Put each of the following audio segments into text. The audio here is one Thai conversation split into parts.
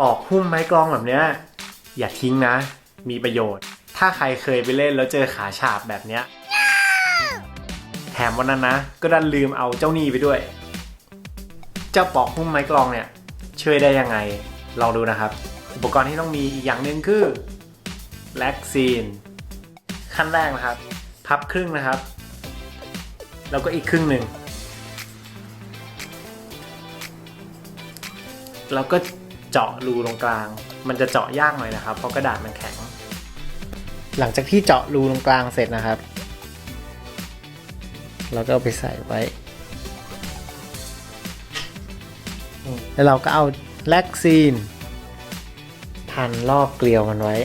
ปอกหุ้มไม้กลองแบบเนี้ยอย่าทิ้งนะ มีประโยชน์ ถ้าใครเคยไปเล่นแล้วเจอขาฉาบแบบเนี้ยแถมวันนั้นนะ ก็ดันลืมเอาเจ้านี่ไปด้วย เจ้าปอกหุ้มไม้กลองเนี่ยช่วยได้ยังไง ลองดูนะครับ อุปกรณ์ที่ต้องมีอีกอย่างหนึ่งคือแล็กซีน ขั้นแรกนะครับ พับครึ่งนะครับ แล้วก็อีกครึ่งหนึ่งแล้วก็ เจาะรูตรงกลาง มันจะเจาะยากหน่อยนะครับ เพราะกระดาษมันแข็ง หลังจากที่เจาะรูตรงกลางเสร็จนะครับ เราก็เอาไปใส่ไว้ แล้วเราก็เอาแลกซีน พันรอบเกลียวมันไว้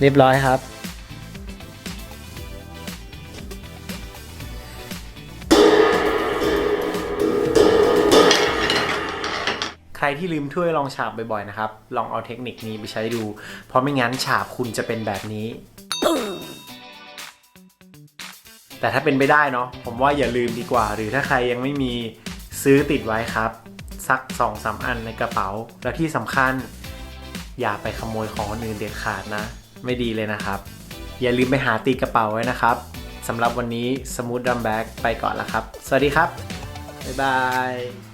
เรียบร้อยครับ รที่ลืมถ้วยลองฉาบบ่อยๆนะครับ ลองเอาเทคนิคนี้ไปใช้ดู เพราะไม่งั้นฉาบคุณจะเป็นแบบนี้ แต่ถ้าเป็นไปได้เนาะผมว่าอย่าลืมดีกว่า หรือถ้าใครยังไม่มีซื้อติดไว้ครับ สัก2อสอันในกระเป๋า แล้วที่สำคัญอย่าไปขโมยของคนอื่นเด็ดขาดนะ ไม่ดีเลยนะครับ อย่าลืมไปหาตีกระเป๋าไว้นะครับสำหรับวันนี้สมูทดัมแบ็กไปก่อนแล้วครับ สวัสดีครับ บ๊ายบาย